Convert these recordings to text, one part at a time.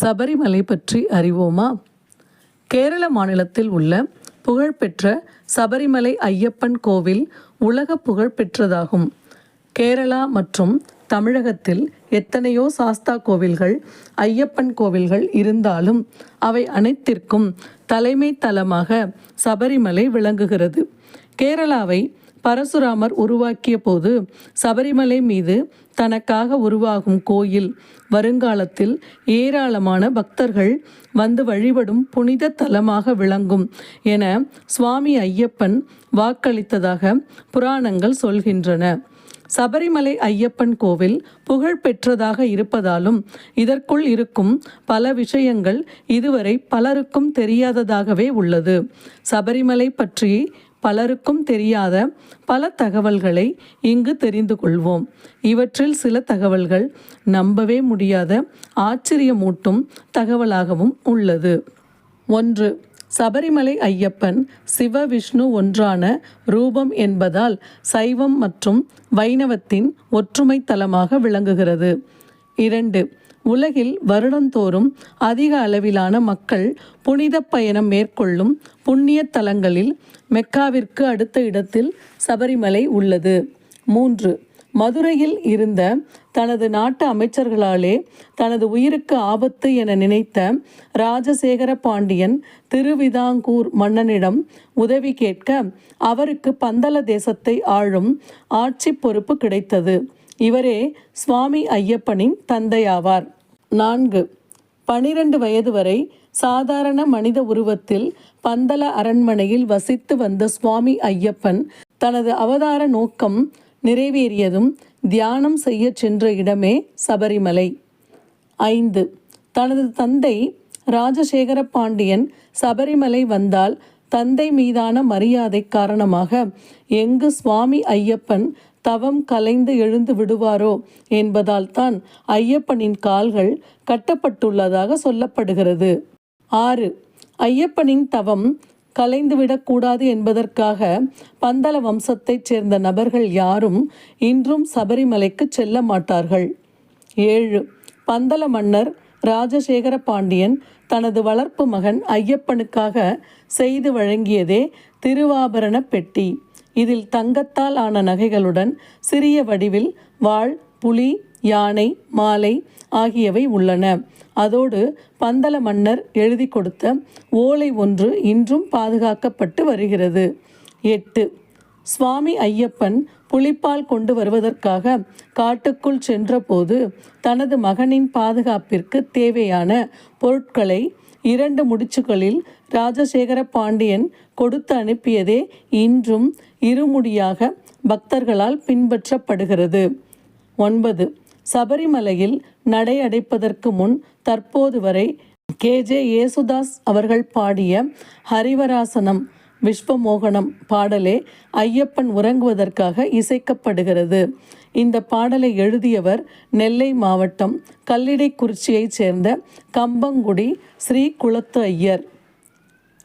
சபரிமலை பற்றி அறிவோமா? கேரள மாநிலத்தில் உள்ள புகழ்பெற்ற சபரிமலை ஐயப்பன் கோவில் உலக புகழ்பெற்றதாகும் கேரளா மற்றும் தமிழகத்தில் எத்தனையோ சாஸ்தா கோவில்கள் ஐயப்பன் கோவில்கள் இருந்தாலும் அவை அனைத்திற்கும் தலைமை தலமாக சபரிமலை விளங்குகிறது. கேரளாவை பரசுராமர் உருவாக்கிய போது சபரிமலை மீது தனக்காக உருவாகும் கோயில் வருங்காலத்தில் ஏராளமான பக்தர்கள் வந்து வழிபடும் புனித தலமாக விளங்கும் என சுவாமி ஐயப்பன் வாக்களித்ததாக புராணங்கள் சொல்கின்றன. சபரிமலை ஐயப்பன் கோவில் புகழ் பெற்றதாக இருப்பதாலும் இதற்குள் இருக்கும் பல விஷயங்கள் இதுவரை பலருக்கும் தெரியாததாகவே உள்ளது. சபரிமலை பற்றி பலருக்கும் தெரியாத பல தகவல்களை இங்கு தெரிந்து கொள்வோம். இவற்றில் சில தகவல்கள் நம்பவே முடியாத ஆச்சரியமூட்டும் தகவலாகவும் உள்ளது. ஒன்று சபரிமலை ஐயப்பன் சிவ விஷ்ணு ஒன்றான ரூபம் என்பதால் சைவம் மற்றும் வைணவத்தின் ஒற்றுமை தலமாக விளங்குகிறது. இரண்டு உலகில் வருடந்தோறும் அதிக அளவிலான மக்கள் புனித பயணம் மேற்கொள்ளும் புண்ணிய தலங்களில் மெக்காவிற்கு அடுத்த இடத்தில் சபரிமலை உள்ளது. மூன்று மதுரையில் இருந்த தனது நாட்டு அமைச்சர்களாலே தனது உயிருக்கு ஆபத்து என நினைத்த ராஜசேகர பாண்டியன் திருவிதாங்கூர் மன்னனிடம் உதவி கேட்க அவருக்கு பந்தல தேசத்தை ஆளும் ஆட்சி பொறுப்பு கிடைத்தது. இவரே சுவாமி ஐயப்பனின் தந்தையாவார். நான்கு. பனிரெண்டு வயது வரை சாதாரண மனித உருவத்தில் பந்தல அரண்மனையில் வசித்து வந்த சுவாமி ஐயப்பன் தனது அவதார நோக்கம் நிறைவேறியதும் தியானம் செய்ய சென்ற இடமே சபரிமலை. ஐந்து. தனது தந்தை ராஜசேகர பாண்டியன் சபரிமலை வந்தால் தந்தை மீதான மரியாதை காரணமாக எங்கு சுவாமி ஐயப்பன் தவம் கலைந்து எழுந்து விடுவாரோ என்பதால் தான் ஐயப்பனின் கால்கள் கட்டப்பட்டுள்ளதாக சொல்லப்படுகிறது. ஆறு. ஐயப்பனின் தவம் கலைந்துவிடக்கூடாது என்பதற்காக பந்தல வம்சத்தைச் சேர்ந்த நபர்கள் யாரும் இன்றும் சபரிமலைக்கு செல்ல மாட்டார்கள். ஏழு. பந்தல மன்னர் ராஜசேகர பாண்டியன் தனது வளர்ப்பு மகன் ஐயப்பனுக்காக செய்து வழங்கியதே திருவாபரண பெட்டி. இதில் தங்கத்தால் ஆன நகைகளுடன் சிறிய வடிவில் வாள் புலி யானை மாலை ஆகியவை உள்ளன. அதோடு பந்தல மன்னர் எழுதி கொடுத்த ஓலை ஒன்று இன்றும் பாதுகாக்கப்பட்டு வருகிறது. எட்டு. சுவாமி ஐயப்பன் புலிப்பால் கொண்டு வருவதற்காக காட்டுக்குள் சென்றபோது தனது மகனின் பாதுகாப்பிற்கு தேவையான பொருட்களை இரண்டு முடிச்சுகளில் ராஜசேகர பாண்டியன் கொடுத்து அனுப்பியதே இன்றும் இருமுடியாக பக்தர்களால் பின்பற்றப்படுகிறது. ஒன்பது. சபரிமலையில் நடை அடைப்பதற்கு முன் தற்போது வரை கேஜே யேசுதாஸ் அவர்கள் பாடிய ஹரிவராசனம் விஸ்வமோகனம் பாடலே ஐயப்பன் உறங்குவதற்காக இசைக்கப்படுகிறது. இந்த பாடலை எழுதியவர் நெல்லை மாவட்டம் கல்லிடைக்குறிச்சியைச் சேர்ந்த கம்பங்குடி ஸ்ரீ குளத்து ஐயர்.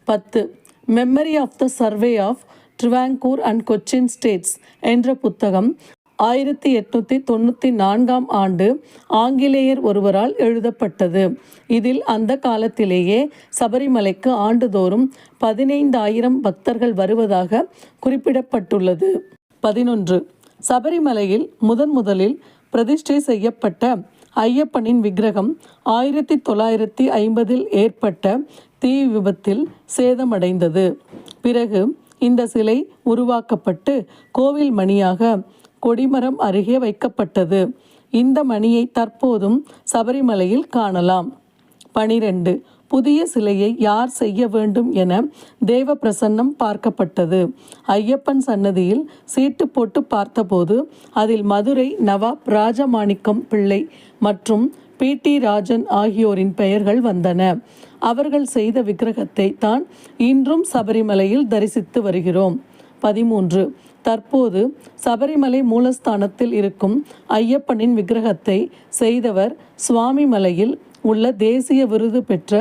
பத்து. Memory of the survey of Travancore and Cochin states என்ற புத்தகம் ஆயிரத்தி எட்நூற்றி தொண்ணூற்றி நான்காம் ஆண்டு ஆங்கிலேயர் ஒருவரால் எழுதப்பட்டது. இதில் அந்த காலத்திலேயே சபரிமலைக்கு ஆண்டுதோறும் பதினைந்தாயிரம் பக்தர்கள் வருவதாக குறிப்பிடப்பட்டுள்ளது. பதினொன்று. சபரிமலையில் முதன் முதலில் பிரதிஷ்டை செய்யப்பட்ட ஐயப்பனின் விக்கிரகம் ஆயிரத்தி தொள்ளாயிரத்தி ஐம்பதில் ஏற்பட்ட தீ விபத்தில் சேதமடைந்தது. பிறகு இந்த சிலை உருவாக்கப்பட்டு கோவில் மணியாக கொடிமரம் அருகே வைக்கப்பட்டது. இந்த மணியை தற்போதும் சபரிமலையில் காணலாம். பனிரெண்டு. புதிய சிலையை யார் செய்ய வேண்டும் என தேவ பிரசன்னம் பார்க்கப்பட்டது. ஐயப்பன் சன்னதியில் சீட்டு போட்டு பார்த்தபோது அதில் மதுரை நவாப் ராஜமாணிக்கம் பிள்ளை மற்றும் பி டி ராஜன் ஆகியோரின் பெயர்கள் வந்தன. அவர்கள் செய்த விக்கிரகத்தை தான் இன்றும் சபரிமலையில் தரிசித்து வருகிறோம். பதிமூன்று. தற்போது சபரிமலை மூலஸ்தானத்தில் இருக்கும் ஐயப்பனின் விக்கிரகத்தை செய்தவர் சுவாமிமலையில் உள்ள தேசிய விருது பெற்ற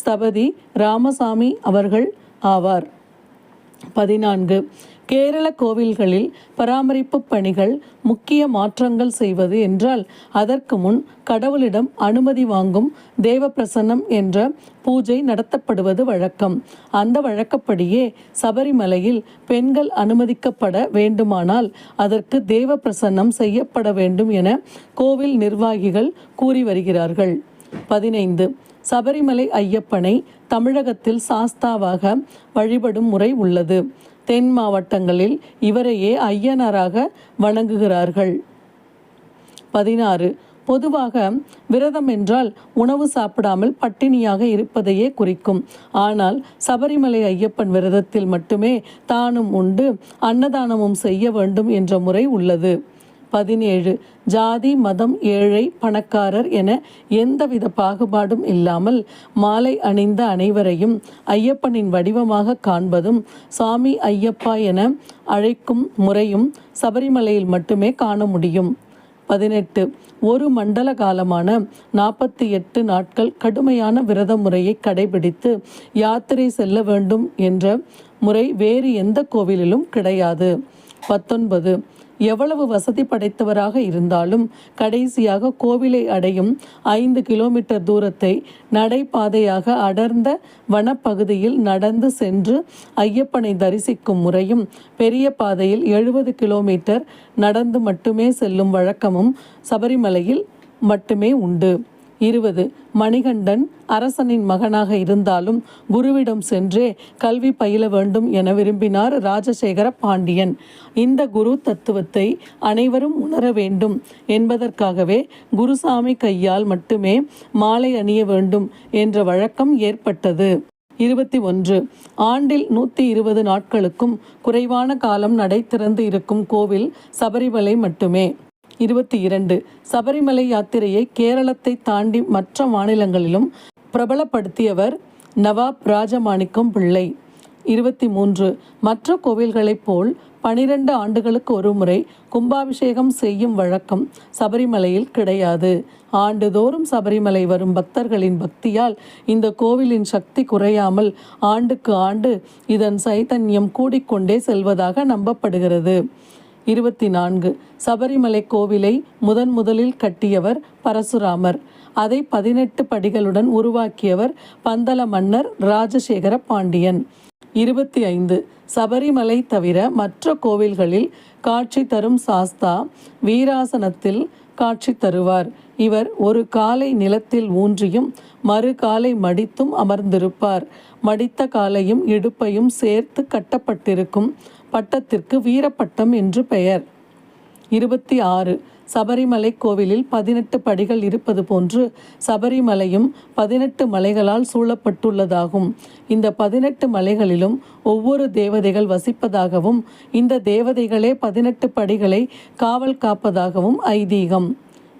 ஸ்தபதி ராமசாமி அவர்கள் ஆவார். பதினான்கு. கேரள கோவில்களில் பராமரிப்பு பணிகள் முக்கிய மாற்றங்கள் செய்வது என்றால் அதற்கு முன் கடவுளிடம் அனுமதி வாங்கும் தேவப்பிரசன்னம் என்ற பூஜை நடத்தப்படுவது வழக்கம். அந்த வழக்கப்படியே சபரிமலையில் பெண்கள் அனுமதிக்கப்பட வேண்டுமானால் அதற்கு தேவ பிரசன்னம் செய்யப்பட வேண்டும் என கோவில் நிர்வாகிகள் கூறி வருகிறார்கள். பதினைந்து. சபரிமலை ஐயப்பனை தமிழகத்தில் சாஸ்தாவாக வழிபடும் முறை உள்ளது. தென் மாவட்டங்களில் இவரையே ஐயனாராக வணங்குகிறார்கள். பதினாறு. பொதுவாக விரதம் என்றால் உணவு சாப்பிடாமல் பட்டினியாக இருப்பதையே குறிக்கும். ஆனால் சபரிமலை ஐயப்பன் விரதத்தில் மட்டுமே தானும் உண்டு அன்னதானமும் செய்ய வேண்டும் என்ற முறை உள்ளது. பதினேழு. ஜாதி மதம் ஏழை பணக்காரர் என எந்தவித பாகுபாடும் இல்லாமல் மாலை அணிந்த அனைவரையும் ஐயப்பனின் வடிவமாக காண்பதும் சாமி ஐயப்பா என அழைக்கும் முறையும் சபரிமலையில் மட்டுமே காண முடியும். பதினெட்டு. ஒரு மண்டல காலமான நாற்பத்தி எட்டு நாட்கள் கடுமையான விரத முறையை கடைபிடித்து யாத்திரை செல்ல வேண்டும் என்ற முறை வேறு எந்த கோவிலிலும் கிடையாது. பத்தொன்பது. எவ்வளவு வசதி படைத்தவராக இருந்தாலும் கடைசியாக கோவிலை அடையும் ஐந்து கிலோமீட்டர் தூரத்தை நடைபாதையாக அடர்ந்த வனப்பகுதியில் நடந்து சென்று ஐயப்பனை தரிசிக்கும் முறையும் பெரிய பாதையில் எழுபது கிலோமீட்டர் நடந்து மட்டுமே செல்லும் வழக்கமும் சபரிமலையில் மட்டுமே உண்டு. இருபது. மணிகண்டன் அரசனின் மகனாக இருந்தாலும் குருவிடம் சென்றே கல்வி பயில வேண்டும் என விரும்பினார் ராஜசேகர பாண்டியன். இந்த குரு தத்துவத்தை அனைவரும் உணர வேண்டும். என்பதற்காகவே குருசாமி கையால் மட்டுமே மாலை அணிய வேண்டும் என்ற வழக்கம் ஏற்பட்டது. இருபத்தி ஒன்று. ஆண்டில் நூற்றி இருபது நாட்களுக்கும் குறைவான காலம் நடை திறந்து இருக்கும் கோவில் சபரிமலை மட்டுமே. இருபத்தி இரண்டு. சபரிமலை யாத்திரையை கேரளத்தை தாண்டி மற்ற மாநிலங்களிலும் பிரபலப்படுத்தியவர் நவாப் ராஜமாணிக்கம் பிள்ளை. இருபத்தி மூன்று. மற்ற கோவில்களைப் போல் பனிரெண்டு ஆண்டுகளுக்கு ஒரு முறை கும்பாபிஷேகம் செய்யும் வழக்கம் சபரிமலையில் கிடையாது. ஆண்டுதோறும் சபரிமலை வரும் பக்தர்களின் பக்தியால் இந்த கோவிலின் சக்தி குறையாமல் ஆண்டுக்கு ஆண்டு இதன் சைத்தன்யம் கூடிக்கொண்டே செல்வதாக நம்பப்படுகிறது. இருபத்தி நான்கு சபரிமலை கோவிலை முதன் முதலில் கட்டியவர் பரசுராமர். அதை பதினெட்டு படிகளுடன் உருவாக்கியவர் பந்தல மன்னர் ராஜசேகர பாண்டியன். இருபத்தி ஐந்து சபரிமலை தவிர மற்ற கோவில்களில் காட்சி தரும் சாஸ்தா வீராசனத்தில் காட்சி தருவார். இவர் ஒரு காலை நிலத்தில் ஊன்றியும் மறு காலை மடித்தும் அமர்ந்திருப்பார். மடித்த காலையும் இடுப்பையும் சேர்த்து கட்டப்பட்டிருக்கும் பட்டத்திற்கு வீரப்பட்டம் என்று பெயர். இருபத்தி ஆறு சபரிமலை கோவிலில் பதினெட்டு படிகள் இருப்பது போன்று சபரிமலையும் பதினெட்டு மலைகளால் சூழப்பட்டுள்ளதாகும். இந்த பதினெட்டு மலைகளிலும் ஒவ்வொரு தேவதைகள் வசிப்பதாகவும் இந்த தேவதைகளே பதினெட்டு படிகளை காவல் காப்பதாகவும் ஐதீகம்.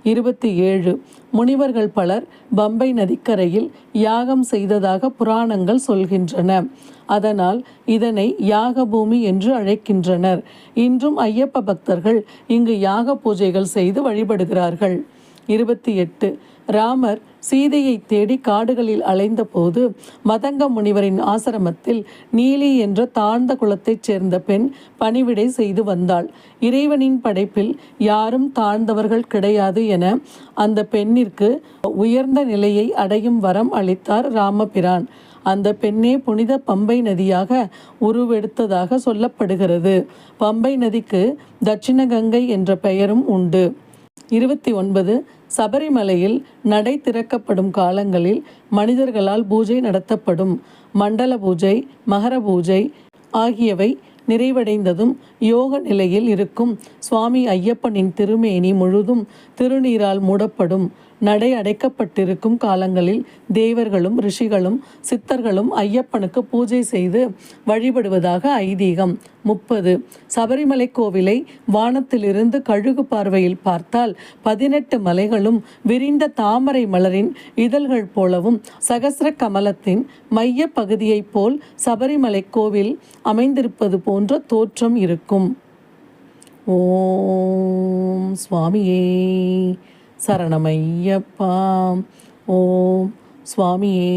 இருபத்தி ஏழு. முனிவர்கள் பலர் பம்பை நதிக்கரையில் யாகம் செய்ததாக புராணங்கள் சொல்கின்றன. அதனால் இதனை யாக பூமி என்று அழைக்கின்றனர். இன்றும் ஐயப்ப பக்தர்கள் இங்கு யாக பூஜைகள் செய்து வழிபடுகிறார்கள். இருபத்தி எட்டு. ராமர் சீதையை தேடி காடுகளில் அலைந்தபோது மதங்க முனிவரின் ஆசிரமத்தில் நீலி என்ற தாழ்ந்த குலத்தைச் சேர்ந்த பெண் பணிவிடை செய்து வந்தாள். இறைவனின் படைப்பில் யாரும் தாழ்ந்தவர்கள் கிடையாது என அந்த பெண்ணிற்கு உயர்ந்த நிலையை அடையும் வரம் அளித்தார் ராமபிரான். அந்த பெண்ணே புனித பம்பை நதியாக உருவெடுத்ததாக சொல்லப்படுகிறது. பம்பை நதிக்கு தட்சிண கங்கை என்ற பெயரும் உண்டு. இருபத்தி ஒன்பது சபரிமலையில் நடை திறக்கப்படும் காலங்களில் மனிதர்களால் பூஜை நடத்தப்படும். மண்டல பூஜை மகர பூஜை ஆகியவை நிறைவடைந்ததும் யோக நிலையில் இருக்கும். சுவாமி ஐயப்பனின் திருமேனி முழுதும் திருநீரால் மூடப்படும். நடை அடைக்கப்பட்டிருக்கும் காலங்களில் தேவர்களும் ரிஷிகளும் சித்தர்களும் ஐயப்பனுக்கு பூஜை செய்து வழிபடுவதாக ஐதீகம். முப்பது. சபரிமலை கோவிலை வானத்திலிருந்து கழுகு பார்வையில் பார்த்தால் பதினெட்டு மலைகளும் விரிந்த தாமரை மலரின் இதழ்கள் போலவும் சகசிர கமலத்தின் மைய பகுதியைப் போல் சபரிமலை கோவில் அமைந்திருப்பது போன்ற தோற்றம் இருக்கும். ஓம் சுவாமியே. சரணமையப்பா. ஓம் சுவாமியே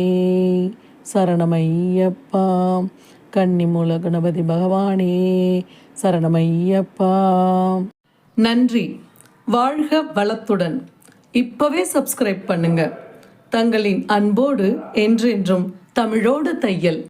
சரணமையப்பா. கன்னிமூல கணபதி பகவானே சரணமையப்பா. நன்றி. வாழ்க வளத்துடன். இப்பவே சப்ஸ்கிரைப் பண்ணுங்க. தங்களின் அன்போடு என்றென்றும் தமிழோடு தையல்.